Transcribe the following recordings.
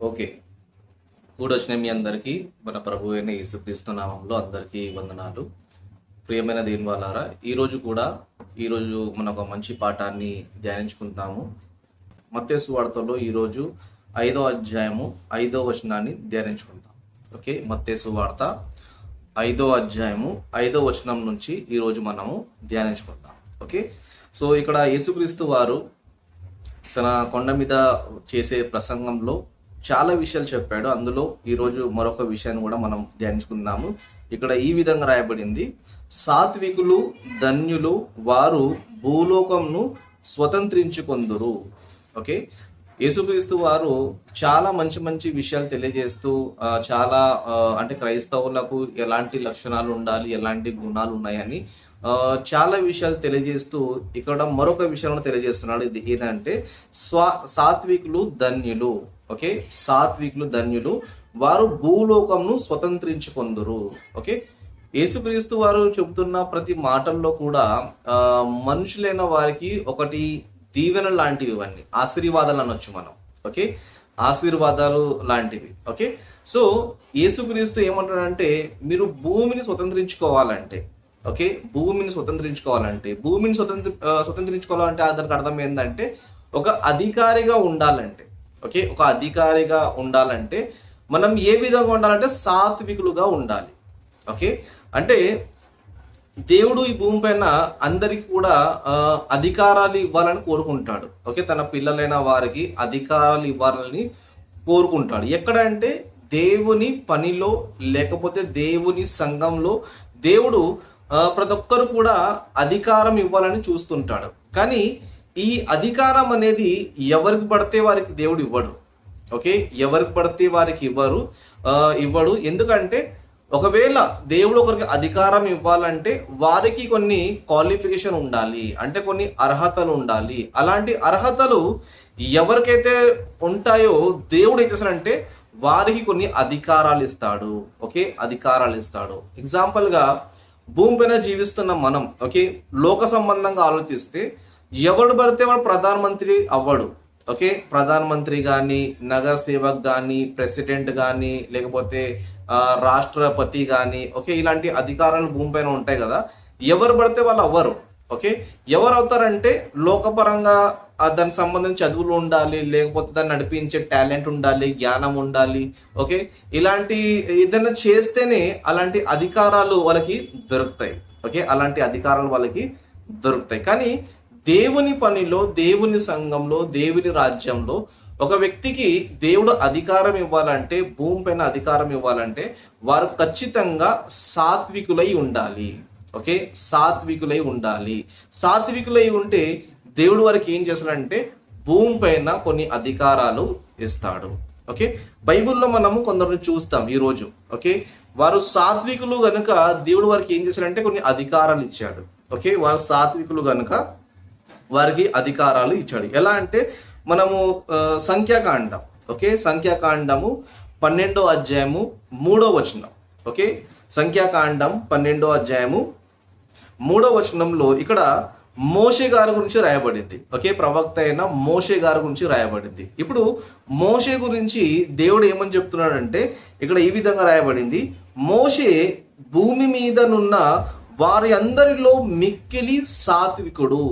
Okay. కూడొచ్చిన మీ అందరికీ మన ప్రభు అయిన యేసుక్రీస్తు నామంలో అందరికీ వందనాలు. ప్రియమైన దేని వాళ్ళారా ఈరోజు కూడా ఈరోజు మన ఒక మంచి పాఠాన్ని ధ్యానించుకుంటాము మత్తేసు వార్తలో ఈరోజు ఐదో అధ్యాయము ఐదో వచనాన్ని ధ్యానించుకుంటాం. ఓకే మత్తేసు వార్త ఐదో అధ్యాయము ఐదో వచనం నుంచి ఈరోజు మనము ధ్యానించుకుంటాం. ఓకే సో ఇక్కడ యేసుక్రీస్తు వారు తన కొండ మీద చేసే ప్రసంగంలో చాలా విషయాలు చెప్పాడు. అందులో ఈరోజు మరొక విషయాన్ని కూడా మనం ధ్యానించుకుందాము. ఇక్కడ ఈ విధంగా రాయబడింది. సాత్వికులు ధన్యులు వారు భూలోకంను స్వతంత్రించుకొందురు. ఓకే? యేసుక్రీస్తు వారు చాలా మంచి మంచి విషయాలు తెలియజేస్తూ చాలా అంటే క్రైస్తవులకు ఎలాంటి లక్షణాలు ఉండాలి ఎలాంటి గుణాలు ఉన్నాయని చాలా విషయాలు తెలియజేస్తూ ఇక్కడ మరొక విషయాలను తెలియజేస్తున్నాడు. ఇది ఏదంటే స్వా సాత్వికులు ధన్యులు. ఓకే? సాత్వికులు ధన్యులు. వారు భూలోకంను స్వతంత్రించుకొందురు. ఓకే? యేసుక్రీస్తు వారు చెబుతున్న ప్రతి మాటల్లో కూడా మనుషులైన వారికి ఒకటి దీవెన లాంటివి ఇవన్నీ ఆశీర్వాదాలు అనొచ్చు మనం. ఓకే? ఆశీర్వాదాలు లాంటివి. ఓకే? సో యేసుక్రీస్తు ఏమంటాడంటే మీరు భూమిని స్వతంత్రించుకోవాలంటే. ఓకే? భూమిని స్వతంత్రించుకోవాలంటే. భూమిని స్వతంత్ర స్వతంత్రించుకోవాలంటే దానికి అర్థం ఏంటంటే ఒక అధికారిగా ఉండాలంటే. ఓకే? ఒక అధికారిగా ఉండాలంటే మనం ఏ విధంగా ఉండాలంటే సాత్వికులుగా ఉండాలి. ఓకే? అంటే దేవుడు ఈ భూమి పైన అందరికి కూడా అధికారాలు ఇవ్వాలని కోరుకుంటాడు. ఓకే? తన పిల్లలైన వారికి అధికారాలు ఇవ్వాలని కోరుకుంటాడు. ఎక్కడ అంటే దేవుని పనిలో లేకపోతే దేవుని సంఘంలో దేవుడు ప్రతి ఒక్కరు కూడా అధికారం ఇవ్వాలని చూస్తుంటాడు. కానీ ఈ అధికారం అనేది ఎవరికి పడితే వారికి దేవుడు ఇవ్వడు. ఓకే? ఎవరికి పడితే వారికి ఇవ్వరు. ఇవ్వడు. ఎందుకంటే ఒకవేళ దేవుడు ఒకరికి అధికారం ఇవ్వాలంటే వారికి కొన్ని క్వాలిఫికేషన్ ఉండాలి. అంటే కొన్ని అర్హతలు ఉండాలి. అలాంటి అర్హతలు ఎవరికైతే ఉంటాయో దేవుడు ఏం చేస్తాడంటే వారికి కొన్ని అధికారాలు ఇస్తాడు. ఓకే? అధికారాలు ఇస్తాడు. ఎగ్జాంపుల్గా భూమి పైన జీవిస్తున్న మనం ఓకే? లోక సంబంధంగా ఆలోచిస్తే ఎవడు పడితే వాడు ప్రధానమంత్రి అవ్వడు. ఓకే? ప్రధానమంత్రి కానీ నగర సేవక్ కానీ ప్రెసిడెంట్ కానీ లేకపోతే రాష్ట్రపతి కానీ ఓకే? ఇలాంటి అధికారాలు భూమిపైన ఉంటాయి కదా. ఎవరు పడితే వాళ్ళు అవ్వరు. ఓకే? ఎవరు అవుతారంటే లోకపరంగా దానికి సంబంధించిన చదువులు ఉండాలి లేకపోతే దాన్ని నడిపించే టాలెంట్ ఉండాలి జ్ఞానం ఉండాలి ఓకే? ఇలాంటి ఏదైనా చేస్తేనే అలాంటి అధికారాలు వాళ్ళకి దొరుకుతాయి. ఓకే? అలాంటి అధికారాలు వాళ్ళకి దొరుకుతాయి. కానీ దేవుని పనిలో దేవుని సంఘంలో దేవుని రాజ్యంలో ఒక వ్యక్తికి దేవుడు అధికారం ఇవ్వాలంటే భూమి పైన అధికారం ఇవ్వాలంటే వారు ఖచ్చితంగా సాత్వికులై ఉండాలి. ఓకే? సాత్వికులై ఉండాలి. సాత్వికులై ఉంటే దేవుడు వారికి ఏం చేస్తాడంటే భూమి పైన కొన్ని అధికారాలు ఇస్తాడు. ఓకే? బైబిల్లో మనము కొందరిని చూస్తాం ఈరోజు. ఓకే? వారు సాత్వికులు కనుక దేవుడు వారికి ఏం చేశాడంటే కొన్ని అధికారాలు ఇచ్చాడు. ఓకే? వారు సాత్వికులు కనుక వారికి అధికారాలు ఇచ్చాడు. ఎలా అంటే మనము సంఖ్యాకాండం ఓకే? సంఖ్యాకాండము పన్నెండో అధ్యాయము మూడో వచనం ఓకే? సంఖ్యాకాండం పన్నెండో అధ్యాయము మూడో వచనంలో ఇక్కడ మోషే గారి గురించి రాయబడింది ఓకే? ప్రవక్త అయిన మోషే గారి గురించి రాయబడింది. ఇప్పుడు మోషే గురించి దేవుడు ఏమని చెప్తున్నాడంటే ఇక్కడ ఈ విధంగా రాయబడింది. మోషే భూమి మీదనున్న వారి అందరిలో మిక్కిలి సాత్వికుడు.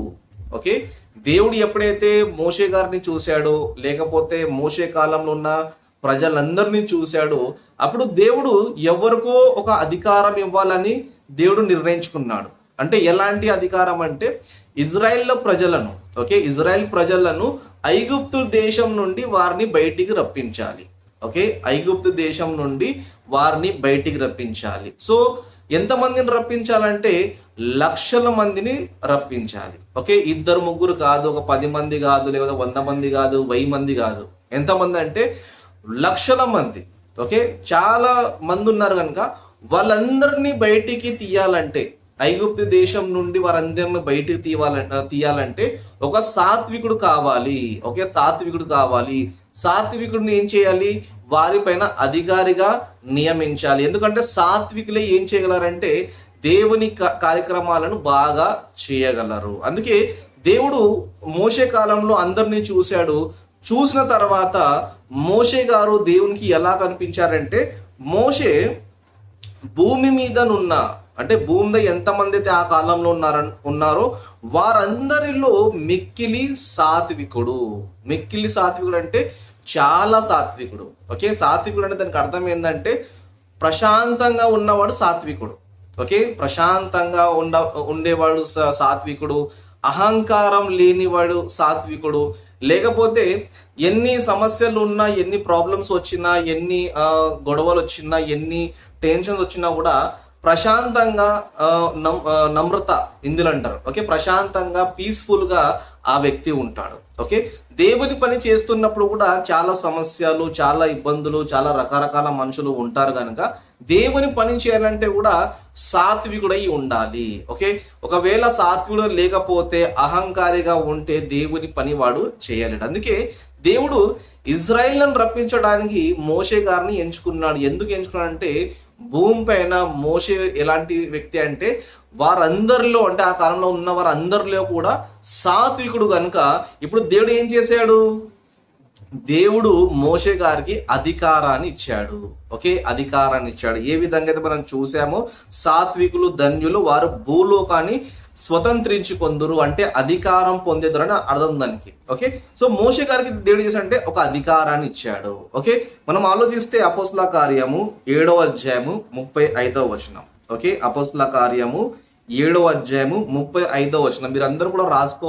ఓకే? దేవుడు ఎప్పుడైతే మోషే గారిని చూశాడో లేకపోతే మోషే కాలంలో ఉన్న ప్రజలందరినీ చూశాడో అప్పుడు దేవుడు ఎవరికో ఒక అధికారం ఇవ్వాలని దేవుడు నిర్ణయించుకున్నాడు. అంటే ఎలాంటి అధికారం అంటే ఇజ్రాయెల్ ప్రజలను ఓకే? ఇజ్రాయెల్ ప్రజలను ఐగుప్తు దేశం నుండి వారిని బయటికి రప్పించాలి. ఓకే? ఐగుప్తు దేశం నుండి వారిని బయటికి రప్పించాలి. సో ఎంతమందిని రప్పించాలంటే లక్షల మందిని రప్పించాలి. ఓకే ఇద్దరు ముగ్గురు కాదు ఒక పది మంది కాదు లేదా వంద మంది కాదు వెయ్యి మంది కాదు. ఎంతమంది అంటే లక్షల మంది. ఓకే చాలా మంది ఉన్నారు కనుక వాళ్ళందరినీ బయటికి తీయాలంటే ఐగుప్తు దేశం నుండి వారందరిని బయటికి తీయాలంటే తీయాలంటే ఒక సాత్వికుడు కావాలి. ఓకే సాత్వికుడు కావాలి. సాత్వికుడిని ఏం చేయాలి? వారిపైన అధికారిగా నియమించాలి. ఎందుకంటే సాత్వికులే ఏం చేయగలరంటే దేవుని క- కార్యక్రమాలను బాగా చేయగలరు. అందుకే దేవుడు మోసే కాలంలో అందరినీ చూశాడు. చూసిన తర్వాత మోషే గారు దేవునికి ఎలా కనిపించారంటే మోషే భూమి మీదనున్న అంటే భూమి మీద ఎంతమంది అయితే ఆ కాలంలో ఉన్నార ఉన్నారో వారందరిలో మిక్కిలి సాత్వికుడు. మిక్కిలి సాత్వికుడు అంటే చాలా సాత్వికుడు. ఓకే? సాత్వికుడు అంటే దానికి అర్థం ఏంటంటే ప్రశాంతంగా ఉన్నవాడు సాత్వికుడు. ఓకే? ప్రశాంతంగా ఉండ ఉండేవాడు సాత్వికుడు. అహంకారం లేనివాడు సాత్వికుడు. లేకపోతే ఎన్ని సమస్యలు ఉన్నా ఎన్ని ప్రాబ్లమ్స్ వచ్చినా ఎన్ని గొడవలు వచ్చినా ఎన్ని టెన్షన్స్ వచ్చినా కూడా ప్రశాంతంగా నమ్రత ఇందులో అంటారు ఓకే? ప్రశాంతంగా పీస్ఫుల్గా ఆ వ్యక్తి ఉంటాడు. ఓకే? దేవుని పని చేస్తున్నప్పుడు కూడా చాలా సమస్యలు చాలా ఇబ్బందులు చాలా రకరకాల మనుషులు ఉంటారు కనుక దేవుని పని చేయాలంటే కూడా సాత్వికుడై ఉండాలి. ఓకే? ఒకవేళ సాత్వికుడు లేకపోతే అహంకారిగా ఉంటే దేవుని పని వాడు చేయలేడు. అందుకే దేవుడు ఇజ్రాయిల్ను రప్పించడానికి మోషే గారిని ఎంచుకున్నాడు. ఎందుకు ఎంచుకున్నాడంటే భూమి పైన మోషే ఎలాంటి వ్యక్తి అంటే వారందరిలో అంటే ఆ కాలంలో ఉన్న వారందరిలో కూడా సాత్వికుడు కనుక ఇప్పుడు దేవుడు ఏం చేశాడు? దేవుడు మోషే గారికి అధికారాన్ని ఇచ్చాడు. ఓకే? అధికారాన్ని ఇచ్చాడు. ఏ విధంగా అయితే మనం చూసామో సాత్వికులు ధన్యులు వారు భూలోకాన్ని స్వతంత్రించుకొందురు అంటే అధికారం పొందేదురు అని అర్థం దానికి. ఓకే సో మోషే గారికి దేవుడు చేశాడంటే ఒక అధికారాన్ని ఇచ్చాడు. ఓకే మనం ఆలోచిస్తే అపోస్ల కార్యము ఏడవ అధ్యాయము ముప్పై ఐదవ వచనం. ఓకే అపోస్ల కార్యము ఏడవ అధ్యాయము ముప్పై ఐదవ వచనం. మీరందరూ కూడా రాసుకో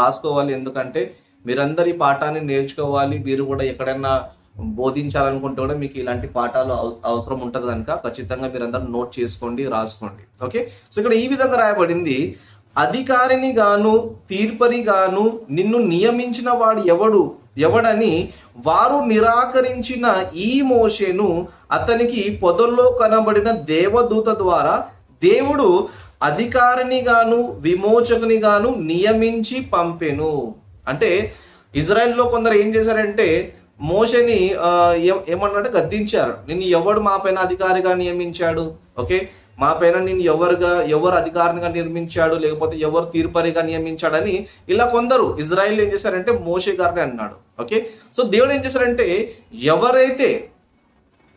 రాసుకోవాలి. ఎందుకంటే మీరందరి పాఠాన్ని నేర్చుకోవాలి. మీరు కూడా ఎక్కడైనా బోధించాలనుకుంటే కూడా మీకు ఇలాంటి పాఠాలు అవసరం ఉంటుంది కనుక ఖచ్చితంగా మీరందరూ నోట్ చేసుకోండి రాసుకోండి. ఓకే? సో ఇక్కడ ఈ విధంగా రాయబడింది అధికారిని గాను తీర్పని గాను నిన్ను నియమించిన వాడు ఎవడు? ఎవడని వారు నిరాకరించిన ఈ మోషేను అతనికి పొదల్లో కనబడిన దేవదూత ద్వారా దేవుడు అధికారిని గాను విమోచకుని గాను నియమించి పంపెను. అంటే ఇజ్రాయెల్లో కొందరు ఏం చేశారంటే మోషని ఏమన్నాడు గద్దించారు. నిన్ను ఎవడు మా పైన అధికారిగా నియమించాడు? ఓకే? మా పైన నేను ఎవరుగా ఎవరు అధికారిగా నిర్మించాడు? లేకపోతే ఎవరు తీర్పరిగా నియమించాడని ఇలా కొందరు ఇజ్రాయిల్ ఏం చేశారంటే మోషే గారిని అన్నాడు. ఓకే? సో దేవుడు ఏం చేశారంటే ఎవరైతే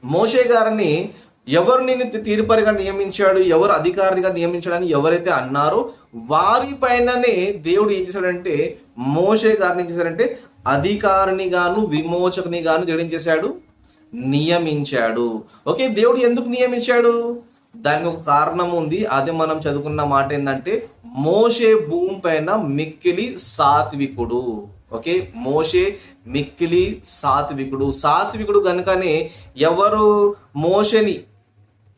మోషే గారిని ఎవరు నేను తీర్పరిగా నియమించాడు ఎవరు అధికారిగా నియమించాడని ఎవరైతే అన్నారో వారి పైననే దేవుడు ఏం చేశాడంటే మోషే గారిని ఏం చేశాడంటే అధికారిని గాను విమోచకుని గాను దేవుడు ఏం చేశాడు? నియమించాడు. ఓకే దేవుడు ఎందుకు నియమించాడు? దానికి ఒక కారణం ఉంది. అది మనం చదువుకున్న మాట ఏంటంటే మోషే భూమి పైన మిక్కిలి సాత్వికుడు. ఓకే మోషే మిక్కిలి సాత్వికుడు. సాత్వికుడు కనుకనే ఎవరు మోషని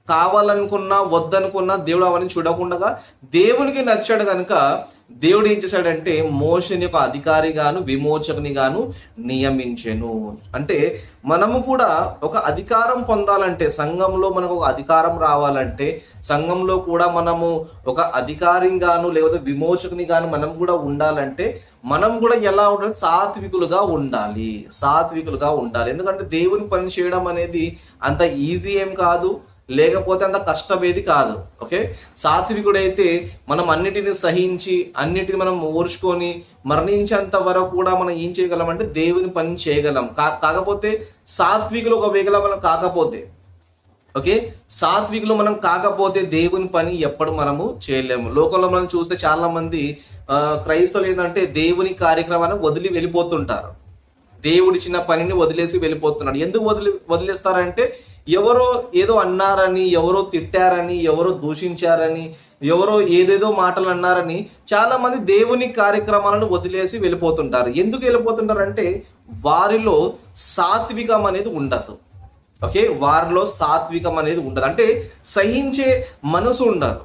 కావాలనుకున్నా వద్దనుకున్నా దేవుడు అవన్నీ చూడకుండా దేవునికి నచ్చాడు కనుక దేవుడు ఏం చేశాడంటే మోషన్ యొక్క అధికారిగాను విమోచకుని గాను నియమించెను. అంటే మనము కూడా ఒక అధికారం పొందాలంటే సంఘంలో మనకు ఒక అధికారం రావాలంటే సంఘంలో కూడా మనము ఒక అధికారిగాను లేకపోతే విమోచకుని గాను మనం కూడా ఉండాలంటే మనం కూడా ఎలా ఉండాలి? సాత్వికులుగా ఉండాలి. సాత్వికులుగా ఉండాలి. ఎందుకంటే దేవుని పని చేయడం అనేది అంత ఈజీ ఏం కాదు. లేకపోతే అంత కష్టమేది కాదు ఓకే? సాత్వికుడైతే మనం అన్నిటిని సహించి అన్నిటిని మనం ఓర్చుకొని మరణించేంత వరకు కూడా మనం ఏం చేయగలం అంటే దేవుని పని చేయగలం. కా కాకపోతే సాత్వికులు ఒక వేగల మనం కాకపోతే ఓకే? సాత్వికులు మనం కాకపోతే దేవుని పని ఎప్పుడు మనము చేయలేము. లోకంలో మనం చూస్తే చాలా మంది క్రైస్తవులు ఏంటంటే దేవుని కార్యక్రమాన్ని వదిలి వెళ్ళిపోతుంటారు. దేవుడిచ్చిన పనిని వదిలేసి వెళ్ళిపోతున్నాడు ఎందుకు వదిలి వదిలేస్తారంటే ఎవరో ఏదో అన్నారని ఎవరో తిట్టారని ఎవరో దూషించారని ఎవరో ఏదేదో మాటలు అన్నారని చాలామంది దేవుని కార్యక్రమాలను వదిలేసి వెళ్ళిపోతుంటారు. ఎందుకు వెళ్ళిపోతుంటారంటే వారిలో సాత్వికం అనేది ఉండదు. ఓకే? వారిలో సాత్వికం అనేది ఉండదు. అంటే సహించే మనసు ఉండదు.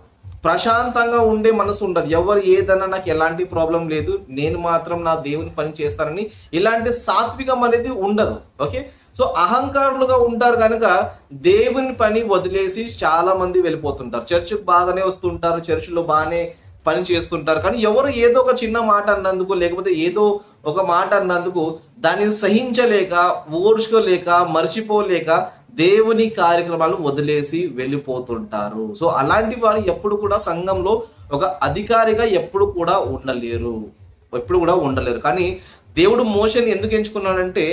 ప్రశాంతంగా ఉండే మనసు ఉండదు. ఎవరు ఏదన్నా నాకు ఎలాంటి ప్రాబ్లం లేదు నేను మాత్రం నా దేవుని పని చేస్తానని ఇలాంటి సాత్వికం అనేది ఉండదు. ఓకే? సో అహంకారులుగా ఉంటారు కనుక దేవుని పని వదిలేసి చాలా మంది వెళ్ళిపోతుంటారు. చర్చికి బాగానే వస్తుంటారు చర్చిలో బాగానే పని చేస్తుంటారు. కానీ ఎవరు ఏదో ఒక చిన్న మాట అన్నందుకు లేకపోతే ఏదో ఒక మాట అన్నందుకు దాన్ని సహించలేక ఓర్చుకోలేక మర్చిపోలేక దేవుని కార్యక్రమాలు వదిలేసి వెళ్ళిపోతుంటారు. సో అలాంటి వారు ఎప్పుడు కూడా సంఘంలో ఒక అధికారిగా ఎప్పుడు కూడా ఉండలేరు. ఎప్పుడు కూడా ఉండలేరు. కానీ దేవుడు మోషని ఎందుకు ఎంచుకున్నాడంటే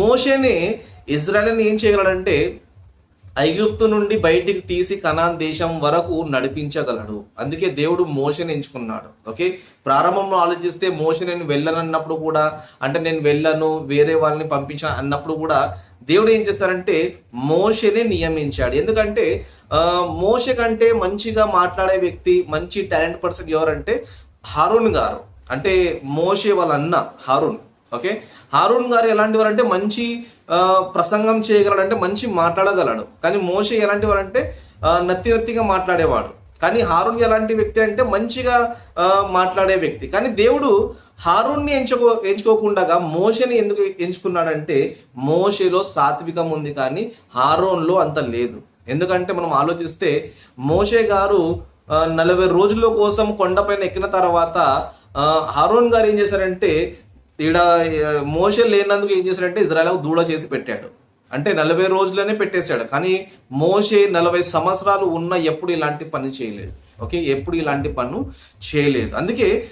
మోషనే ఇజ్రాయల్ని ఏం చేయగలడంటే ఐగుప్తు నుండి బయటికి తీసి కనాన్ దేశం వరకు నడిపించగలడు. అందుకే దేవుడు మోషన్ ఎంచుకున్నాడు. ఓకే? ప్రారంభంలో ఆలోచిస్తే మోషన్ నేను వెళ్ళనన్నప్పుడు కూడా అంటే నేను వెళ్ళను వేరే వాళ్ళని పంపించిన అన్నప్పుడు కూడా దేవుడు ఏం చేస్తారంటే మోషనే నియమించాడు. ఎందుకంటే మోష కంటే మంచిగా మాట్లాడే వ్యక్తి మంచి టాలెంట్ పర్సన్ ఎవరంటే హరుణ్ గారు. అంటే మోషే వాళ్ళ అన్న హారూన్ ఓకే? హారూన్ గారు ఎలాంటి వారంటే మంచి ప్రసంగం చేయగలడంటే మంచి మాట్లాడగలడు. కానీ మోషే ఎలాంటి వారంటే నత్తి నత్తిగా మాట్లాడేవాడు. కానీ హారూన్ ఎలాంటి వ్యక్తి అంటే మంచిగా మాట్లాడే వ్యక్తి. కానీ దేవుడు హారూన్ని ఎంచుకో ఎంచుకోకుండా మోషని ఎందుకు ఎంచుకున్నాడంటే మోషేలో సాత్వికం ఉంది కానీ హారోన్లో అంత లేదు. ఎందుకంటే మనం ఆలోచిస్తే మోషే గారు నలభై రోజుల కోసం కొండపైన ఎక్కిన తర్వాత హారోన్ గారు ఏం చేశారంటే ఈడ ఆ, లేనందుకు ఏం చేశాడంటే ఇజ్రాయల్ దూడ చేసి పెట్టాడు. అంటే నలభై రోజులనే పెట్టేశాడు. కానీ మోషే నలభై సంవత్సరాలు ఉన్న ఎప్పుడు ఇలాంటి పని చేయలేదు. ఓకే? ఎప్పుడు ఇలాంటి పన్ను చేయలేదు. అందుకే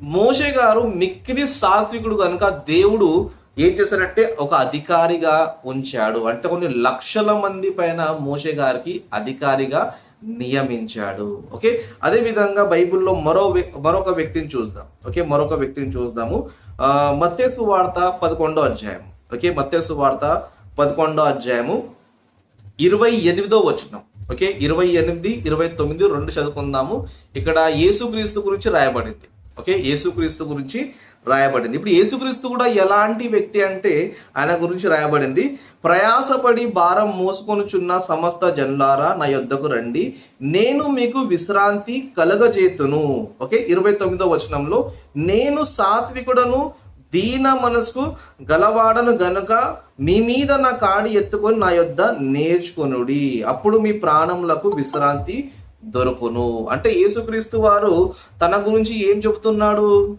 మోషే గారు మిక్కిలి సాత్వికుడు కనుక దేవుడు ఏం చేశారంటే ఒక అధికారిగా ఉంచాడు. అంటే కొన్ని లక్షల మంది పైన మోషే గారికి అధికారిగా నియమించాడు. ఓకే? అదేవిధంగా బైబిల్లో మరో మరొక వ్యక్తిని చూద్దాం. ఓకే? మరొక వ్యక్తిని చూద్దాము. మత్స్సు వార్త పదకొండో అధ్యాయం ఓకే? మత్స్సు వార్త పదకొండో అధ్యాయము. ఇరవై ఎనిమిదో వచనం. ఓకే? ఇరవై ఎనిమిది ఇరవై తొమ్మిది రెండు చదువుకుందాము. ఇక్కడ యేసుక్రీస్తు గురించి రాయబడింది. ఓకే? యేసుక్రీస్తు గురించి రాయబడింది. ఇప్పుడు యేసుక్రీస్తు కూడా ఎలాంటి వ్యక్తి అంటే ఆయన గురించి రాయబడింది. ప్రయాసపడి భారం మోసుకొనుచున్న సమస్త జనులారా నా యొద్దకు రండి. నేను మీకు విశ్రాంతి కలగజేతును. ఓకే ఇరవై తొమ్మిదో వచనంలో నేను సాత్వికుడను దీన మనసుకు గలవాడను గనుక మీ మీద నా కాడి ఎత్తుకొని నా యొద్ద నేర్చుకొనుడి. అప్పుడు మీ ప్రాణములకు విశ్రాంతి దొరుకును. అంటే యేసుక్రీస్తు వారు తన గురించి ఏం చెబుతున్నాడు?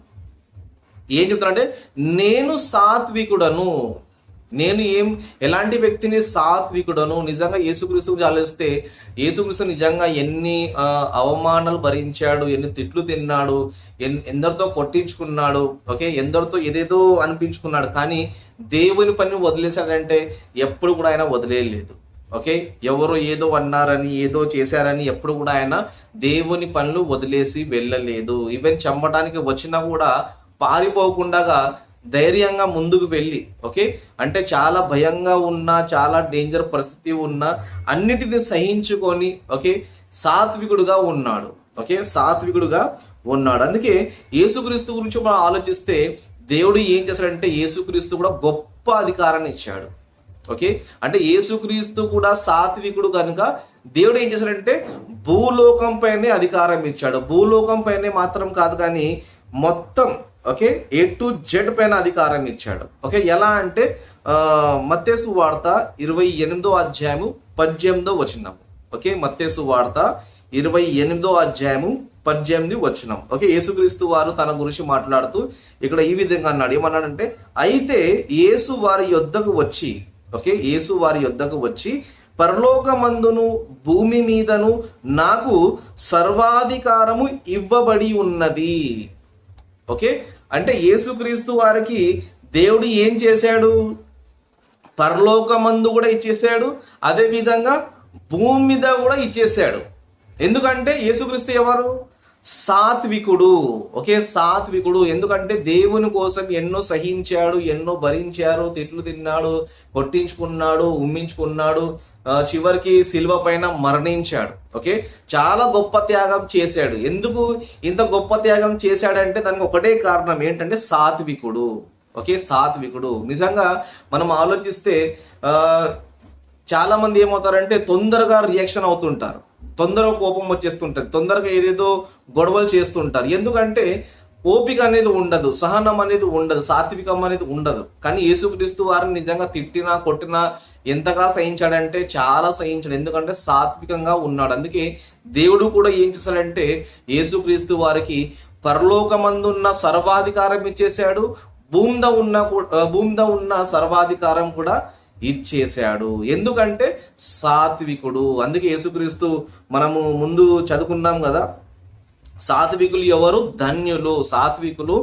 ఏం చెప్తానంటే నేను సాత్వికుడను. నేను ఏం ఎలాంటి వ్యక్తిని సాత్వికుడను? నిజంగా యేసుక్రీస్తు గురించి ఆలోచిస్తే యేసుక్రీస్తు నిజంగా ఎన్ని అవమానాలు భరించాడు ఎన్ని తిట్లు తిన్నాడు ఎన్ ఎందరితో కొట్టించుకున్నాడు ఓకే? ఎందరితో ఏదేదో అనిపించుకున్నాడు. కానీ దేవుని పని వదిలేశాడంటే ఎప్పుడు కూడా ఆయన వదిలేయలేదు. ఓకే? ఎవరో ఏదో అన్నారని ఏదో చేశారని ఎప్పుడు కూడా ఆయన దేవుని పనులు వదిలేసి వెళ్ళలేదు. ఈవెన్ చంపడానికి వచ్చినా కూడా పారిపోకుండా ధైర్యంగా ముందుకు వెళ్ళి ఓకే? అంటే చాలా భయంగా ఉన్న చాలా డేంజర్ పరిస్థితి ఉన్న అన్నిటిని సహించుకొని ఓకే? సాత్వికుడుగా ఉన్నాడు ఓకే? సాత్వికుడుగా ఉన్నాడు. అందుకే యేసుక్రీస్తు గురించి మనం ఆలోచిస్తే దేవుడు ఏం చేశాడంటే యేసుక్రీస్తు కూడా గొప్ప అధికారాన్ని ఇచ్చాడు ఓకే? అంటే యేసుక్రీస్తు కూడా సాత్వికుడు కనుక దేవుడు ఏం చేశాడంటే భూలోకం పైనే అధికారం ఇచ్చాడు. భూలోకం పైనే మాత్రం కాదు కానీ మొత్తం ఓకే? ఏ టు జెడ్ పైన అధికారం ఇచ్చాడు. ఓకే? ఎలా అంటే మత్తేసు వార్త ఇరవై ఎనిమిదో అధ్యాయము పద్దెనిమిదో వచనం ఓకే? మత్తేసు వార్త ఇరవై ఎనిమిదో అధ్యాయము పద్దెనిమిది వచనం. ఓకే? యేసుక్రీస్తు వారు తన గురించి మాట్లాడుతూ ఇక్కడ ఈ విధంగా అన్నాడు. ఏమన్నాడంటే అయితే యేసు వారి యొద్దకు వచ్చి ఓకే? యేసు వారి యొద్దకు వచ్చి పరలోకమందును భూమి మీదను నాకు సర్వాధికారము ఇవ్వబడి ఉన్నది. ఓకే? అంటే యేసుక్రీస్తు వారికి దేవుడు ఏం చేశాడు? పరలోకమందు కూడా ఇచ్చేసాడు అదేవిధంగా భూమి మీద కూడా ఇచ్చేసాడు ఎందుకంటే యేసుక్రీస్తు ఎవరు? సాత్వికుడు. ఓకే? సాత్వికుడు. ఎందుకంటే దేవుని కోసం ఎన్నో సహించాడు ఎన్నో భరించారు తిట్లు తిన్నాడు కొట్టించుకున్నాడు ఉమ్మించుకున్నాడు చివరికి శిల్వ పైన మరణించాడు. ఓకే? చాలా గొప్ప త్యాగం చేశాడు. ఎందుకు ఇంత గొప్ప త్యాగం చేశాడంటే దానికి ఒకటే కారణం ఏంటంటే సాత్వికుడు. ఓకే? సాత్వికుడు. నిజంగా మనం ఆలోచిస్తే చాలామంది చాలా మంది ఏమవుతారంటే తొందరగా రియాక్షన్ అవుతుంటారు. తొందరగా కోపం వచ్చేస్తుంటుంది. తొందరగా ఏదేదో గొడవలు చేస్తుంటారు. ఎందుకంటే ఓపిక అనేది ఉండదు సహనం అనేది ఉండదు సాత్వికం అనేది ఉండదు. కానీ యేసుక్రీస్తు వారిని నిజంగా తిట్టినా కొట్టినా ఎంతగా సహించాడంటే చాలా సహించాడు. ఎందుకంటే సాత్వికంగా ఉన్నాడు. అందుకే దేవుడు కూడా ఏం చేశాడంటే యేసుక్రీస్తు వారికి పరలోకమందున్న సర్వాధికారం ఇచ్చేశాడు. భూమిద ఉన్న భూమిద ఉన్న సర్వాధికారం కూడా ఇచ్చేశాడు. ఎందుకంటే సాత్వికుడు. అందుకే యేసుక్రీస్తు మనము ముందు చదువుకున్నాం కదా సాత్వికులు ఎవరు? ధన్యులు. సాత్వికులు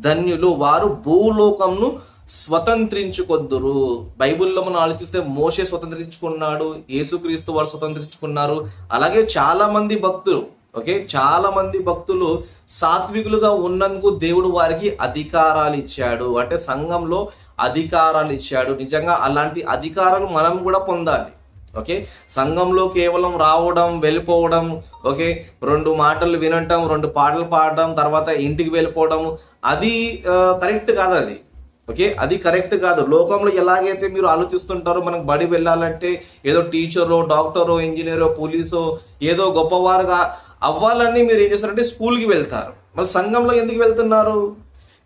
ధన్యులు వారు భూలోకంను స్వతంత్రించుకొద్దురు బైబిల్లో మనం ఆలోచిస్తే మోషే స్వతంత్రించుకున్నాడు యేసుక్రీస్తు వారు స్వతంత్రించుకున్నారు. అలాగే చాలా మంది భక్తులు ఓకే? చాలా మంది భక్తులు సాత్వికులుగా ఉన్నందుకు దేవుడు వారికి అధికారాలు ఇచ్చాడు. అంటే సంఘంలో అధికారాలు ఇచ్చాడు. నిజంగా అలాంటి అధికారాలు మనం కూడా పొందాలి. ఓకే? సంఘంలో కేవలం రావడం వెళ్ళిపోవడం ఓకే? రెండు మాటలు వినటం రెండు పాటలు పాడడం తర్వాత ఇంటికి వెళ్ళిపోవడం అది కరెక్ట్ కాదు అది. ఓకే? అది కరెక్ట్ కాదు. లోకంలో ఎలాగైతే మీరు ఆలోచిస్తుంటారో మనకు బడి వెళ్ళాలంటే ఏదో టీచరో డాక్టరో ఇంజనీరో పోలీసో ఏదో గొప్పవారుగా అవ్వాలని మీరు ఏం చేస్తారంటే స్కూల్కి వెళ్తారు. మళ్ళీ సంఘంలో ఎందుకు వెళ్తున్నారు?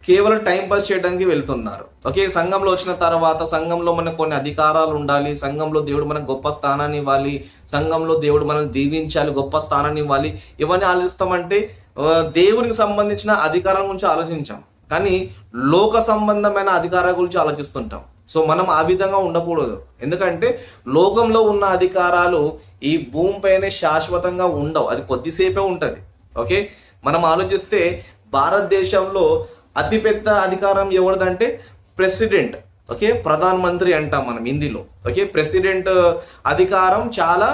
కేవలం టైం పాస్ చేయడానికి వెళ్తున్నారు. ఓకే సంఘంలో వచ్చిన తర్వాత సంఘంలో మనకు కొన్ని అధికారాలు ఉండాలి సంఘంలో దేవుడు మనకు గొప్ప స్థానాన్ని ఇవ్వాలి సంఘంలో దేవుడు మనం దీవించాలి గొప్ప స్థానాన్ని ఇవ్వాలి ఇవన్నీ ఆలోచిస్తామంటే దేవునికి సంబంధించిన అధికారం గురించి ఆలోచించాం. కానీ లోక సంబంధమైన అధికారాల గురించి ఆలోచిస్తుంటాం. సో మనం ఆ విధంగా ఉండకూడదు. ఎందుకంటే లోకంలో ఉన్న అధికారాలు ఈ భూమిపైనే శాశ్వతంగా ఉండవు. అది కొద్దిసేపే ఉంటుంది. ఓకే మనం ఆలోచిస్తే భారతదేశంలో అతిపెద్ద అధికారం ఎవరిదంటే ప్రెసిడెంట్ ఓకే? ప్రధాన మంత్రి అంటాం మనం హిందీలో ఓకే? ప్రెసిడెంట్ అధికారం చాలా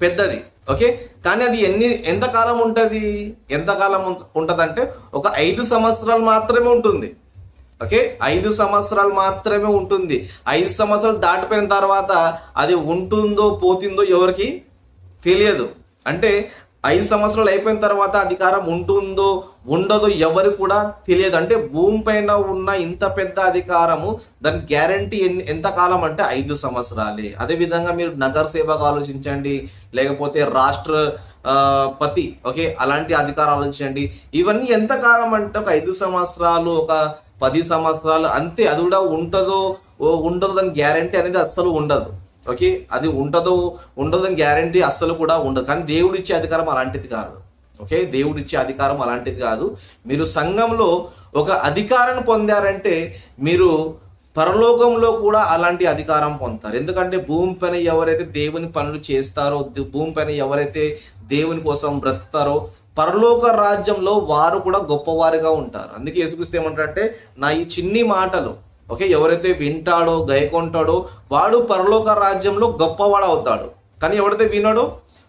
పెద్దది ఓకే? కానీ అది ఎన్ని ఎంతకాలం ఉంటుంది? ఎంతకాలం ఉంటుంది అంటే ఒక ఐదు సంవత్సరాలు మాత్రమే ఉంటుంది ఓకే? ఐదు సంవత్సరాలు మాత్రమే ఉంటుంది. ఐదు సంవత్సరాలు దాటిపోయిన తర్వాత అది ఉంటుందో పోతుందో ఎవరికి తెలియదు. అంటే ఐదు సంవత్సరాలు అయిపోయిన తర్వాత అధికారం ఉంటుందో ఉండదో ఎవరు కూడా తెలియదు. అంటే భూమి పైన ఉన్న ఇంత పెద్ద అధికారము దాని గ్యారంటీ ఎన్ని ఎంత కాలం అంటే ఐదు సంవత్సరాలే. అదే విధంగా మీరు నగర సేవకు ఆలోచించండి లేకపోతే రాష్ట్ర పతి ఓకే అలాంటి అధికారం ఆలోచించండి. ఇవన్నీ ఎంత కాలం అంటే ఒక ఐదు సంవత్సరాలు ఒక పది సంవత్సరాలు అంతే. అది కూడా ఉంటుందో ఓ దాని గ్యారంటీ అనేది అస్సలు ఉండదు. ఓకే? అది ఉండదు ఉండదని గ్యారంటీ అస్సలు కూడా ఉండదు. కానీ దేవుడు ఇచ్చే అధికారం అలాంటిది కాదు. ఓకే? దేవుడు ఇచ్చే అధికారం అలాంటిది కాదు. మీరు సంఘంలో ఒక అధికారాన్ని పొందారంటే మీరు పరలోకంలో కూడా అలాంటి అధికారం పొందుతారు. ఎందుకంటే భూమి పైన ఎవరైతే దేవుని పనులు చేస్తారో భూమి పైన ఎవరైతే దేవుని కోసం బ్రతుకుతారో పరలోక రాజ్యంలో వారు కూడా గొప్పవారిగా ఉంటారు. అందుకే యేసుక్రీస్తు ఏమంటారంటే నా ఈ చిన్ని మాటలు ఓకే ఎవరైతే వింటాడో గైకొంటాడో వాడు పరలోక రాజ్యంలో గొప్పవాడు అవుతాడు. కానీ ఎవరైతే వినడో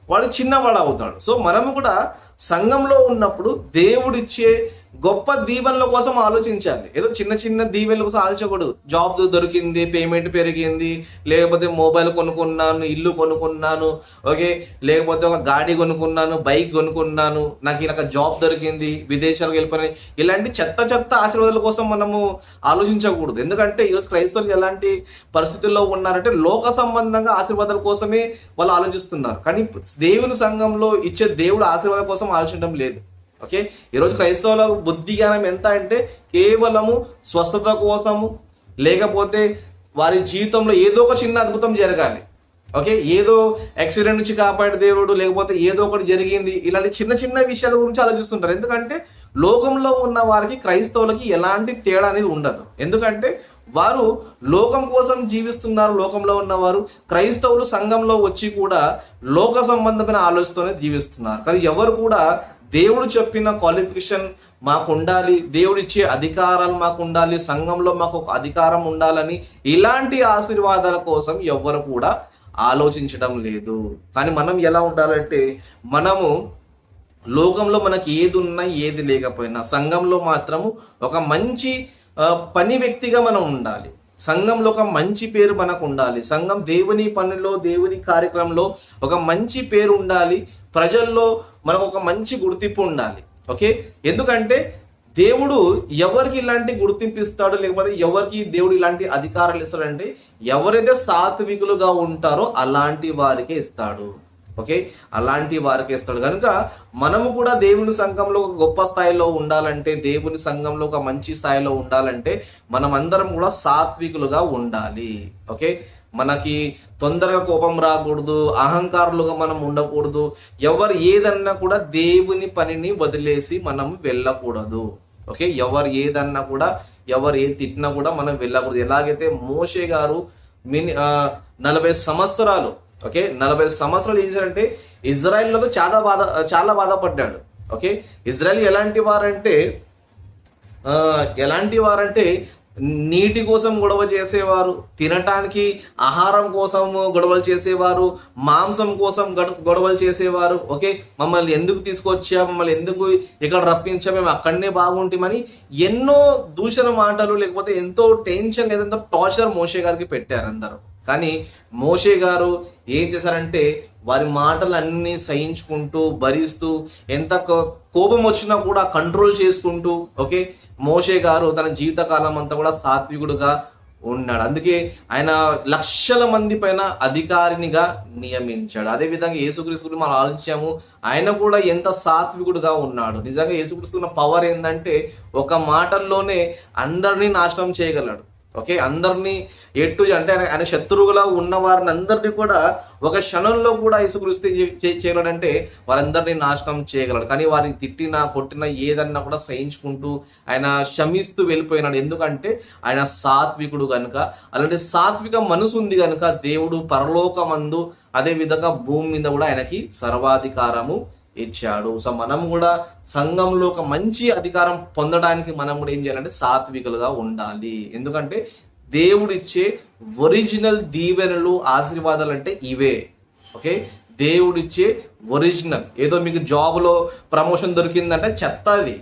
వాడు చిన్నవాడు అవుతాడు. సో మనము కూడా సంఘంలో ఉన్నప్పుడు దేవుడిచ్చే గొప్ప దీవెనల కోసం ఆలోచించాలి ఏదో చిన్న చిన్న దీవెనల కోసం ఆలోచించకూడదు. జాబ్ దొరికింది పేమెంట్ పెరిగింది లేకపోతే మొబైల్ కొనుక్కున్నాను ఇల్లు కొనుక్కున్నాను ఓకే? లేకపోతే ఒక గాడి కొనుక్కున్నాను బైక్ కొనుక్కున్నాను నాకు ఇలా జాబ్ దొరికింది విదేశాలకు వెళ్ళిపోయినాయి ఇలాంటి చెత్త చెత్త ఆశీర్వాదాల కోసం మనము ఆలోచించకూడదు. ఎందుకంటే ఈరోజు క్రైస్తవులు ఎలాంటి పరిస్థితుల్లో ఉన్నారంటే లోక సంబంధంగా ఆశీర్వాదాల కోసమే వాళ్ళు ఆలోచిస్తున్నారు. కానీ దేవుని సంఘంలో ఇచ్చే దేవుడు ఆశీర్వాదం కోసం ఆలోచించడం లేదు. ఓకే? ఈరోజు క్రైస్తవుల బుద్ధి జ్ఞానం ఎంత అంటే కేవలము స్వస్థత కోసము లేకపోతే వారి జీవితంలో ఏదో ఒక చిన్న అద్భుతం జరగాలి. ఓకే? ఏదో యాక్సిడెంట్ నుంచి కాపాడే దేవుడు లేకపోతే ఏదో ఒకటి జరిగింది ఇలాంటి చిన్న చిన్న విషయాల గురించి ఆలోచిస్తుంటారు. ఎందుకంటే లోకంలో ఉన్న వారికి క్రైస్తవులకి ఎలాంటి తేడా అనేది ఉండదు. ఎందుకంటే వారు లోకం కోసం జీవిస్తున్నారు లోకంలో ఉన్నవారు. క్రైస్తవులు సంఘంలో వచ్చి కూడా లోక సంబంధమైన ఆలోచనతోనే జీవిస్తున్నారు. కానీ ఎవరు కూడా దేవుడు చెప్పిన క్వాలిఫికేషన్ మాకు ఉండాలి దేవుడు ఇచ్చే అధికారాలు మాకు ఉండాలి సంఘంలో మాకు ఒక అధికారం ఉండాలని ఇలాంటి ఆశీర్వాదాల కోసం ఎవ్వరు కూడా ఆలోచించడం లేదు. కానీ మనం ఎలా ఉండాలంటే మనము లోకంలో మనకి ఏది ఉన్నా ఏది లేకపోయినా సంఘంలో మాత్రము ఒక మంచి పని వ్యక్తిగా మనం ఉండాలి. సంఘంలో ఒక మంచి పేరు మనకు ఉండాలి. సంఘం దేవుని పనిలో దేవుని కార్యక్రమంలో ఒక మంచి పేరు ఉండాలి. ప్రజల్లో మనకు ఒక మంచి గుర్తింపు ఉండాలి. ఓకే? ఎందుకంటే దేవుడు ఎవరికి ఇలాంటి గుర్తింపు ఇస్తాడు లేకపోతే ఎవరికి దేవుడు ఇలాంటి అధికారాలు ఇస్తాడంటే ఎవరైతే సాత్వికులుగా ఉంటారో అలాంటి వారికే ఇస్తాడు. ఓకే? అలాంటి వారికి ఇస్తాడు. కనుక మనము కూడా దేవుని సంఘంలో ఒక గొప్ప స్థాయిలో ఉండాలంటే దేవుని సంఘంలో ఒక మంచి స్థాయిలో ఉండాలంటే మనం అందరం కూడా సాత్వికులుగా ఉండాలి. ఓకే? మనకి తొందరగా కోపం రాకూడదు అహంకారులుగా మనం ఉండకూడదు. ఎవరు ఏదన్నా కూడా దేవుని పనిని వదిలేసి మనం వెళ్ళకూడదు. ఓకే? ఎవరు ఏదన్నా కూడా ఎవరు ఏది తిట్టినా కూడా మనం వెళ్ళకూడదు. ఎలాగైతే మోషే గారు మిని నలభై సంవత్సరాలు ఓకే? నలభై సంవత్సరాలు ఏం చేశారంటే ఇజ్రాయెల్లతో చాలా బాధ చాలా బాధపడ్డాడు. ఓకే? ఇజ్రాయెల్ ఎలాంటి వారంటే ఎలాంటి వారంటే నీటి కోసం గొడవ చేసేవారు తినటానికి ఆహారం కోసం గొడవలు చేసేవారు మాంసం కోసం గొడవలు చేసేవారు. ఓకే మమ్మల్ని ఎందుకు తీసుకొచ్చా మమ్మల్ని ఎందుకు ఇక్కడ రప్పించా మేము అక్కడనే బాగుంటామని ఎన్నో దూషణ మాటలు లేకపోతే ఎంతో టెన్షన్ లేదంతా టార్చర్ మోషే గారికి పెట్టారు అందరూ. కానీ మోషే గారు ఏం చేశారంటే వారి మాటలు సహించుకుంటూ భరిస్తూ ఎంత కో- కోపం వచ్చినా కూడా కంట్రోల్ చేసుకుంటూ ఓకే మోషే గారు తన జీవితకాలం అంతా కూడా సాత్వికుడుగా ఉన్నాడు. అందుకే ఆయన లక్షల మంది పైన అధికారినిగా నియమించాడు. అదే విధంగా యేసుక్రీస్తు గురించి మనం ఆలోచించాము ఆయన కూడా ఎంత సాత్వికుడుగా ఉన్నాడు. నిజంగా యేసుక్రీస్తున్న పవర్ ఏంటంటే ఒక మాటల్లోనే అందరినీ నాశనం చేయగలడు. ఓకే? అందరినీ ఎటు అంటే ఆయన ఆయన ఉన్న వారిని అందరినీ కూడా ఒక క్షణంలో కూడా ఇసుకృష్టి చే- చే- చేయగలడంటే వారందరినీ నాశనం చేయగలడు. కానీ వారిని తిట్టినా కొట్టినా ఏదన్నా కూడా సహించుకుంటూ ఆయన క్షమిస్తూ వెళ్ళిపోయినాడు. ఎందుకంటే ఆయన సాత్వికుడు కనుక అలాంటి సాత్విక మనసు ఉంది కనుక దేవుడు పరలోకమందు అదే విధంగా భూమి మీద కూడా ఆయనకి సర్వాధికారము ఇచ్చాడు. సో మనం కూడా సంఘంలో ఒక మంచి అధికారం పొందడానికి మనం కూడా ఏం చేయాలంటే సాత్వికులుగా ఉండాలి. ఎందుకంటే దేవుడిచ్చే ఒరిజినల్ దీవెనలు ఆశీర్వాదాలు అంటే ఇవే. ఓకే? దేవుడిచ్చే ఒరిజినల్. ఏదో మీకు జాబ్లో ప్రమోషన్ దొరికిందంటే చెత్త అది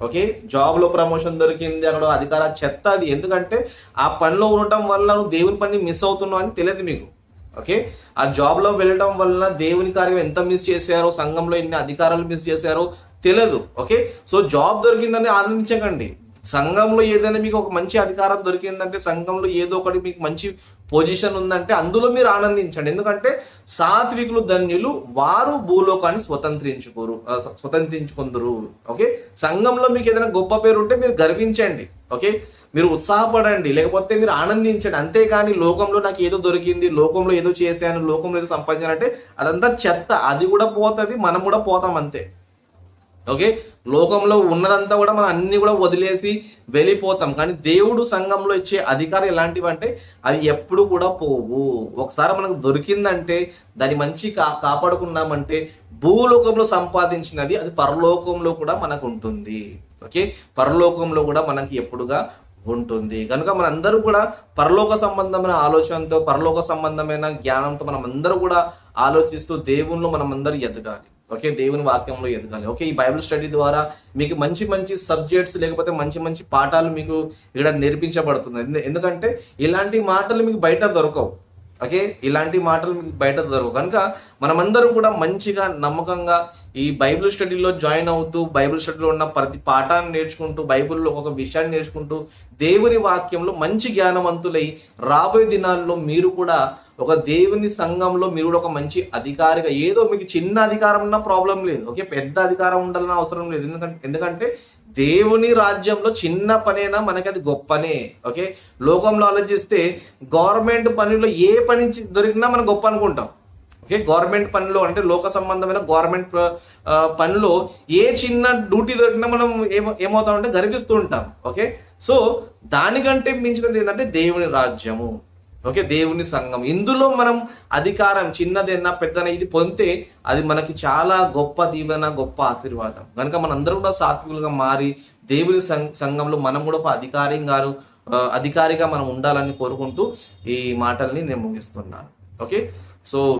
ఓకే? జాబ్లో ప్రమోషన్ దొరికింది అక్కడ అధికార చెత్త అది ఎందుకంటే ఆ పనిలో ఉండటం వల్ల నువ్వు దేవుని పని మిస్ అవుతున్నావు అని తెలియదు మీకు. ఓకే? ఆ జాబ్లో వెళ్ళడం వలన దేవుని కార్యం ఎంత మిస్ చేశారో సంఘంలో ఎన్ని అధికారాలు మిస్ చేశారో తెలియదు ఓకే? సో జాబ్ దొరికిందని ఆనందించకండి. సంఘంలో ఏదైనా మీకు ఒక మంచి అధికారం దొరికిందంటే సంఘంలో ఏదో ఒకటి మీకు మంచి పొజిషన్ ఉందంటే అందులో మీరు ఆనందించండి. ఎందుకంటే సాత్వికులు ధన్యులు వారు భూలోకాన్ని స్వతంత్రించుకోరు స్వతంత్రించుకుందరు ఓకే? సంఘంలో మీకు ఏదైనా గొప్ప పేరు ఉంటే మీరు గర్వించండి ఓకే? మీరు ఉత్సాహపడండి లేకపోతే మీరు ఆనందించండి. అంతేకాని లోకంలో నాకు ఏదో దొరికింది లోకంలో ఏదో చేశాను లోకంలో ఏదో సంపాదించానంటే అదంతా చెత్త. అది కూడా పోతుంది మనం కూడా పోతాం అంతే. ఓకే? లోకంలో ఉన్నదంతా కూడా మనం అన్ని కూడా వదిలేసి వెళ్ళిపోతాం. కానీ దేవుడు సంఘంలో ఇచ్చే అధికారం ఎలాంటివి అంటే అవి ఎప్పుడు కూడా పోవు. ఒకసారి మనకు దొరికిందంటే దాన్ని మంచి కా కాపాడుకున్నామంటే భూలోకంలో సంపాదించినది అది పరలోకంలో కూడా మనకు ఉంటుంది. ఓకే? పరలోకంలో కూడా మనకి ఎప్పుడుగా ఉంటుంది. కనుక మనందరూ కూడా పరలోక సంబంధమైన ఆలోచనతో పరలోక సంబంధమైన జ్ఞానంతో మనం అందరూ కూడా ఆలోచిస్తూ దేవుణ్ణి మనం అందరూ ఎదగాలి. ఓకే? దేవుని వాక్యంలో ఎదగాలి. ఓకే? ఈ బైబిల్ స్టడీ ద్వారా మీకు మంచి మంచి సబ్జెక్ట్స్ లేకపోతే మంచి మంచి పాఠాలు మీకు ఇక్కడ నేర్పించబడుతుంది. ఎందు- ఎందుకంటే ఇలాంటి మాటలు మీకు బయట దొరకవు. ఓకే? ఇలాంటి మాటలు మీకు బయట దొరకవు. కనుక మనమందరం కూడా మంచిగా నమ్మకంగా ఈ బైబిల్ స్టడీలో జాయిన్ అవుతూ బైబిల్ స్టడీలో ఉన్న ప్రతి పాఠాన్ని నేర్చుకుంటూ బైబిల్లో ఒక విషయాన్ని నేర్చుకుంటూ దేవుని వాక్యంలో మంచి జ్ఞానవంతులై రాబోయే దినాల్లో మీరు కూడా ఒక దేవుని సంఘంలో మీరు కూడా ఒక మంచి అధికారిగా ఏదో మీకు చిన్న అధికారం ఉన్నా ప్రాబ్లం లేదు. ఓకే పెద్ద అధికారం ఉండాలన్న అవసరం లేదు. ఎందుకంటే ఎందుకంటే దేవుని రాజ్యంలో చిన్న పనైనా మనకి అది గొప్పనే ఓకే లోకంలో ఆలోచిస్తే గవర్నమెంట్ పనిలో ఏ పని దొరికినా మనం గొప్ప అనుకుంటాం. ఓకే గవర్నమెంట్ పనిలో అంటే లోక సంబంధమైన గవర్నమెంట్ పనిలో ఏ చిన్న డ్యూటీ దొరికినా మనం ఏమో ఏమవుతామంటే గర్విస్తూ ఉంటాం ఓకే? సో దానికంటే మించినది ఏంటంటే దేవుని రాజ్యము ఓకే? దేవుని సంఘం. ఇందులో మనం అధికారం చిన్నదైనా పెద్దనా ఇది పొందితే అది మనకి చాలా గొప్ప దీవెన గొప్ప ఆశీర్వాదం. కనుక మనందరం కూడా సాత్వికులుగా మారి దేవుని సంఘంలో మనం కూడా ఒక అధికారి గారు అధికారిగా మనం ఉండాలని కోరుకుంటూ ఈ మాటల్ని నేను ముగిస్తున్నాను ఓకే? సో